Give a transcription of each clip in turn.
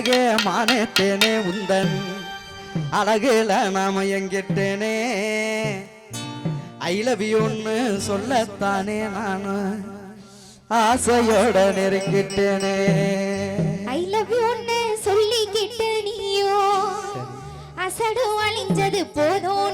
அழகே மானேத்தேனே உந்தன். அழகுல நாம எங்கிட்டேனே ஐ லவ் யூன்னு சொல்லத்தானே நானு. ஆசையோட நெருங்கிட்டேனே. ஐ லவ் யூன்னு சொல்லிக்கிட்டு நீயோ. அசடு அழிஞ்சது போதும்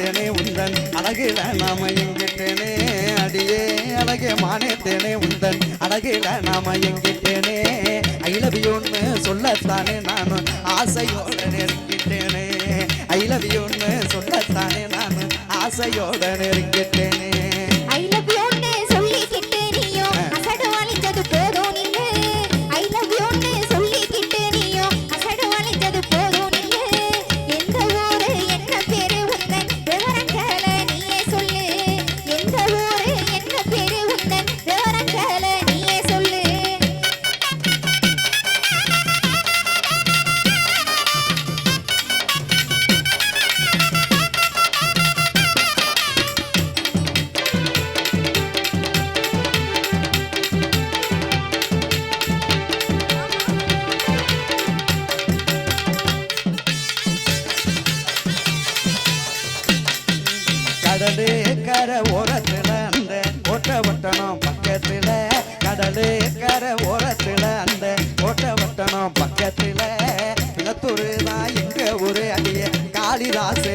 மானேத்தேனே உந்தன். அழகில நாம எங்கிட்டேனே. அடியே அழகே மானேத்தேனே உந்தன். அழகில நாம எங்கிட்டேனே. ஐ லவ் யூன்னு சொல்லத்தானே நான். ஆசையோட நெருங்கிட்டேனே. ஐ லவ் யூன்னு சொல்லத்தானே நான். ஆசையோட நெருங்கி கடலு கரை ஓரத்துல அந்த ஓட்ட வட்டணம் பக்கத்தில். கடலு கர ஓரத்துல அந்த ஓட்ட வட்டணம் பக்கத்தில். விளத்தூர் தான் எங்க ஊரு அடிய? காளிதாசு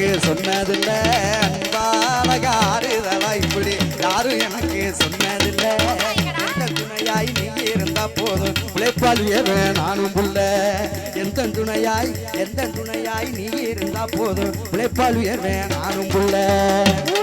எனக்கு சொன்னதில்ல. அன்பாலகா இப்படி யாரும் எனக்கு சொன்னதில்ல. எந்த துணையாய் நீ இருந்தா போதும். உழைப்பால் நானும் புள்ள. எந்த துணையாய் எந்த துணையாய் நீ இருந்தா போதும். உழைப்பால் நானும் புள்ள.